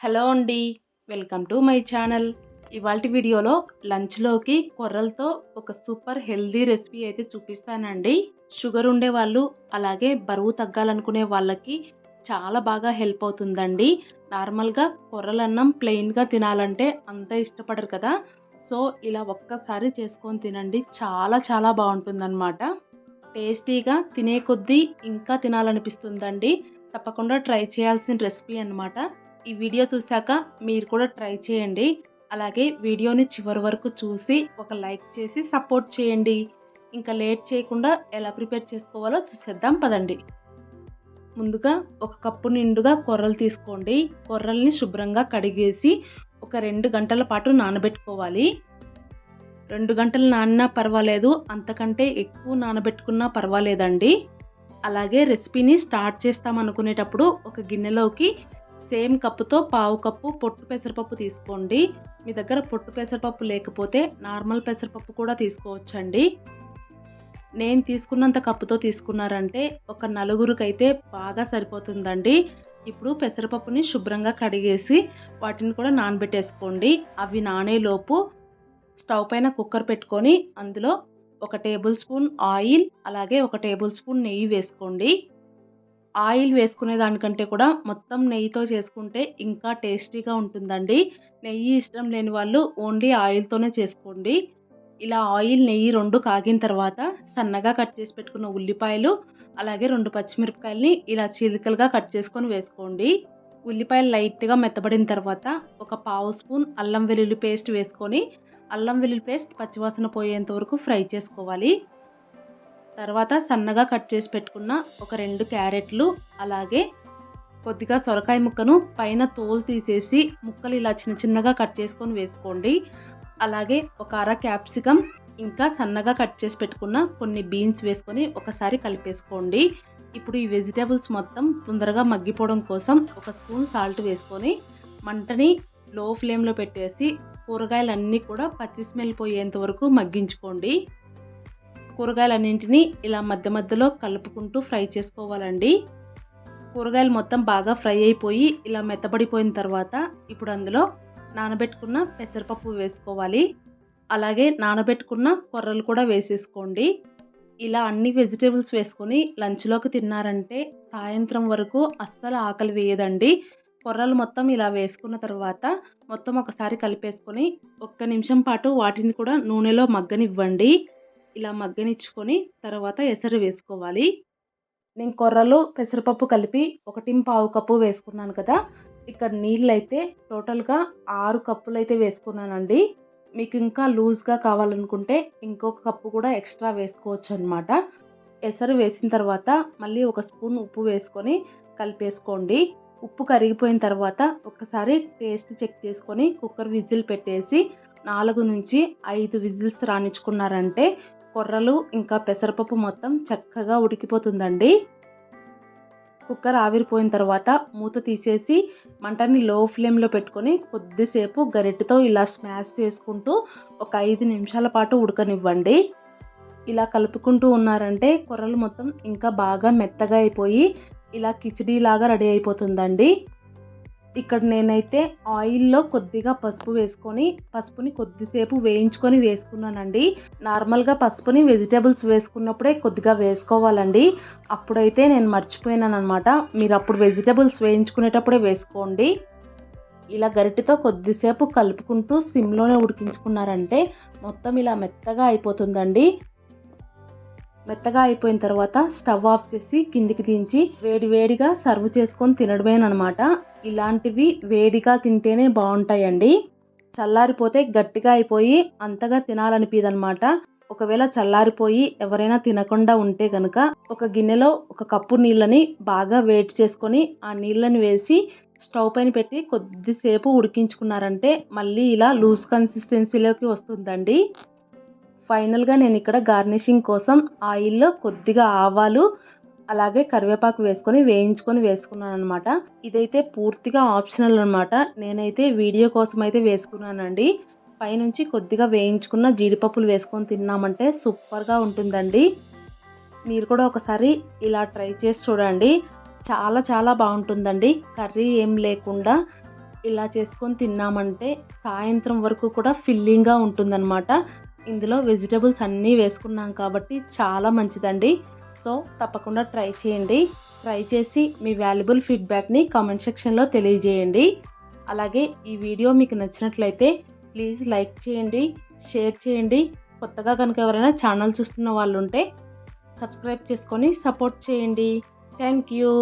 Hello అండి welcome to my channel. ఇవాళ వీడియోలో లంచ్లోకి కొర్రలతో ఒక సూపర్ హెల్దీ రెసిపీ అయితే చూపిస్తానండి. షుగర్ ఉండే వాళ్ళు అలాగే బరువు తగ్గాలనుకునే వాళ్ళకి చాలా బాగా హెల్ప్ అవుతుందండి. నార్మల్గా కొర్రలన్నం ప్లెయిన్గా తినాలంటే అంత ఇష్టపడరు కదా. సో ఇలా ఒక్కసారి చేసుకొని తినండి చాలా చాలా బాగుంటుందన్నమాట. టేస్టీగా తినే కొద్దీ ఇంకా తినాలనిపిస్తుందండి. తప్పకుండా ట్రై చేయాల్సిన రెసిపీ అన్నమాట. ఈ వీడియో చూశాక మీరు కూడా ట్రై చేయండి. అలాగే వీడియోని చివరి వరకు చూసి ఒక లైక్ చేసి సపోర్ట్ చేయండి. ఇంకా లేట్ చేయకుండా ఎలా ప్రిపేర్ చేసుకోవాలో చూసేద్దాం పదండి. ముందుగా ఒక కప్పు నిండుగా కొర్రలు తీసుకోండి. కొర్రల్ని శుభ్రంగా కడిగేసి ఒక రెండు గంటల పాటు నానబెట్టుకోవాలి. రెండు గంటలు నానినా పర్వాలేదు. అంతకంటే ఎక్కువ నానబెట్టుకున్నా పర్వాలేదండి. అలాగే రెసిపీని స్టార్ట్ చేస్తామనుకునేటప్పుడు ఒక గిన్నెలోకి సేమ్ కప్పుతో పావు కప్పు పొట్టు పెసరపప్పు తీసుకోండి. మీ దగ్గర పొట్టు పెసరపప్పు లేకపోతే నార్మల్ పెసరపప్పు కూడా తీసుకోవచ్చండి. నేను తీసుకున్నంత కప్పుతో తీసుకున్నారంటే ఒక నలుగురికైతే బాగా సరిపోతుందండి. ఇప్పుడు పెసరపప్పుని శుభ్రంగా కడిగేసి వాటిని కూడా నానబెట్టేసుకోండి. అవి నానేలోపు స్టవ్ పైన కుక్కర్ పెట్టుకొని అందులో ఒక టేబుల్ స్పూన్ ఆయిల్ అలాగే ఒక టేబుల్ స్పూన్ నెయ్యి వేసుకోండి. ఆయిల్ వేసుకునే దానికంటే కూడా మొత్తం నెయ్యితో చేసుకుంటే ఇంకా టేస్టీగా ఉంటుందండి. నెయ్యి ఇష్టం లేని వాళ్ళు ఓన్లీ ఆయిల్తోనే చేసుకోండి. ఇలా ఆయిల్ నెయ్యి రెండు కాగిన తర్వాత సన్నగా కట్ చేసి పెట్టుకున్న ఉల్లిపాయలు అలాగే రెండు పచ్చిమిరపకాయలని ఇలా చిలికలుగా కట్ చేసుకొని వేసుకోండి. ఉల్లిపాయలు లైట్గా మెత్తబడిన తర్వాత ఒక పావు స్పూన్ అల్లం వెల్లుల్లి పేస్ట్ వేసుకొని అల్లం వెల్లుల్లి పేస్ట్ పచ్చివాసన పోయేంత వరకు ఫ్రై చేసుకోవాలి. తర్వాత సన్నగా కట్ చేసి పెట్టుకున్న ఒక రెండు క్యారెట్లు అలాగే కొద్దిగా సొరకాయ ముక్కను పైన తోలు తీసేసి ముక్కలు ఇలా చిన్న చిన్నగా కట్ చేసుకొని వేసుకోండి. అలాగే ఒక అర క్యాప్సికమ్ ఇంకా సన్నగా కట్ చేసి పెట్టుకున్న కొన్ని బీన్స్ వేసుకొని ఒకసారి కలిపేసుకోండి. ఇప్పుడు ఈ వెజిటేబుల్స్ మొత్తం తొందరగా మగ్గిపోవడం కోసం ఒక స్పూన్ సాల్ట్ వేసుకొని మంటని లో ఫ్లేమ్లో పెట్టేసి కూరగాయలన్నీ కూడా పచ్చి స్మెల్ పోయేంత వరకు మగ్గించుకోండి. కూరగాయలన్నింటినీ ఇలా మధ్య మధ్యలో కలుపుకుంటూ ఫ్రై చేసుకోవాలండి. కూరగాయలు మొత్తం బాగా ఫ్రై అయిపోయి ఇలా మెత్తబడిపోయిన తర్వాత ఇప్పుడు అందులో నానబెట్టుకున్న పెసరపప్పు వేసుకోవాలి. అలాగే నానబెట్టుకున్న కొర్రలు కూడా వేసేసుకోండి. ఇలా అన్ని వెజిటేబుల్స్ వేసుకొని లంచ్లోకి తిన్నారంటే సాయంత్రం వరకు అస్సలు ఆకలి వేయదండి. కొర్రలు మొత్తం ఇలా వేసుకున్న తర్వాత మొత్తం ఒకసారి కలిపేసుకొని ఒక్క నిమిషం పాటు వాటిని కూడా నూనెలో మగ్గనివ్వండి. ఇలా మగ్గనిచ్చుకొని తర్వాత ఎసరు వేసుకోవాలి. నేను కొర్రలు పెసరపప్పు కలిపి ఒకటి పావు కప్పు వేసుకున్నాను కదా ఇక్కడ నీళ్ళు అయితే టోటల్గా ఆరు కప్పులు అయితే వేసుకున్నానండి. మీకు ఇంకా లూజ్గా కావాలనుకుంటే ఇంకొక కప్పు కూడా ఎక్స్ట్రా వేసుకోవచ్చు అనమాట ఎసరు వేసిన తర్వాత మళ్ళీ ఒక స్పూన్ ఉప్పు వేసుకొని కలిపేసుకోండి. ఉప్పు కరిగిపోయిన తర్వాత ఒకసారి టేస్ట్ చెక్ చేసుకొని కుక్కర్ విజిల్ పెట్టేసి నాలుగు నుంచి ఐదు విజిల్స్ రాణించుకున్నారంటే కొర్రలు ఇంకా పెసరపప్పు మొత్తం చక్కగా ఉడికిపోతుందండి. కుక్కర్ ఆవిరిపోయిన తర్వాత మూత తీసేసి మంటని లో ఫ్లేమ్లో పెట్టుకొని కొద్దిసేపు గరిటెతో ఇలా స్మాష్ చేసుకుంటూ ఒక ఐదు నిమిషాల పాటు ఉడకనివ్వండి. ఇలా కలుపుకుంటూ ఉన్నారంటే కొర్రలు మొత్తం ఇంకా బాగా మెత్తగా అయిపోయి ఇలా కిచడీలాగా రెడీ అయిపోతుందండి. ఇక్కడ నేనైతే ఆయిల్లో కొద్దిగా పసుపు వేసుకొని పసుపుని కొద్దిసేపు వేయించుకొని వేసుకున్నానండి. నార్మల్గా పసుపుని వెజిటేబుల్స్ వేసుకున్నప్పుడే కొద్దిగా వేసుకోవాలండి. అప్పుడైతే నేను మర్చిపోయినాను అనమాట మీరు అప్పుడు వెజిటేబుల్స్ వేయించుకునేటప్పుడే వేసుకోండి. ఇలా గరిటెతో కొద్దిసేపు కలుపుకుంటూ సిమ్లోనే ఉడికించుకున్నారంటే మొత్తం ఇలా మెత్తగా అయిపోతుందండి. మెత్తగా అయిపోయిన తర్వాత స్టవ్ ఆఫ్ చేసి కిందికి దించి వేడి వేడిగా సర్వ్ చేసుకొని తినడమేనమాట ఇలాంటివి వేడిగా తింటేనే బాగుంటాయండి. చల్లారిపోతే గట్టిగా అయిపోయి అంతగా తినాలనిపిదనమాట ఒకవేళ చల్లారిపోయి ఎవరైనా తినకుండా ఉంటే కనుక ఒక గిన్నెలో ఒక కప్పు నీళ్ళని బాగా వేడి చేసుకొని ఆ నీళ్ళని వేసి స్టవ్ పైన పెట్టి కొద్దిసేపు ఉడికించుకున్నారంటే మళ్ళీ ఇలా లూజ్ కన్సిస్టెన్సీలోకి వస్తుందండి. ఫైనల్గా నేను ఇక్కడ గార్నిషింగ్ కోసం ఆయిల్లో కొద్దిగా ఆవాలు అలాగే కరివేపాకు వేసుకొని వేయించుకొని వేసుకున్నాను అనమాట ఇదైతే పూర్తిగా ఆప్షనల్ అనమాట నేనైతే వీడియో కోసం అయితే వేసుకున్నానండి. పైనుంచి కొద్దిగా వేయించుకున్న జీడిపప్పులు వేసుకొని తిన్నామంటే సూపర్గా ఉంటుందండి. మీరు కూడా ఒకసారి ఇలా ట్రై చేసి చూడండి. చాలా చాలా బాగుంటుందండి. కర్రీ ఏం లేకుండా ఇలా చేసుకొని తిన్నామంటే సాయంత్రం వరకు కూడా ఫిల్లింగ్గా ఉంటుందన్నమాట. ఇందులో వెజిటబుల్స్ అన్నీ వేసుకున్నాం కాబట్టి చాలా మంచిదండి. సో తప్పకుండా ట్రై చేయండి. ట్రై చేసి మీ వాల్యుబుల్ ఫీడ్బ్యాక్ని కామెంట్ సెక్షన్లో తెలియజేయండి. అలాగే ఈ వీడియో మీకు నచ్చినట్లయితే ప్లీజ్ లైక్ చేయండి షేర్ చేయండి. కొత్తగా కనుక ఎవరైనా ఛానల్ చూస్తున్న వాళ్ళు ఉంటే సబ్స్క్రైబ్ చేసుకొని సపోర్ట్ చేయండి. Thank you.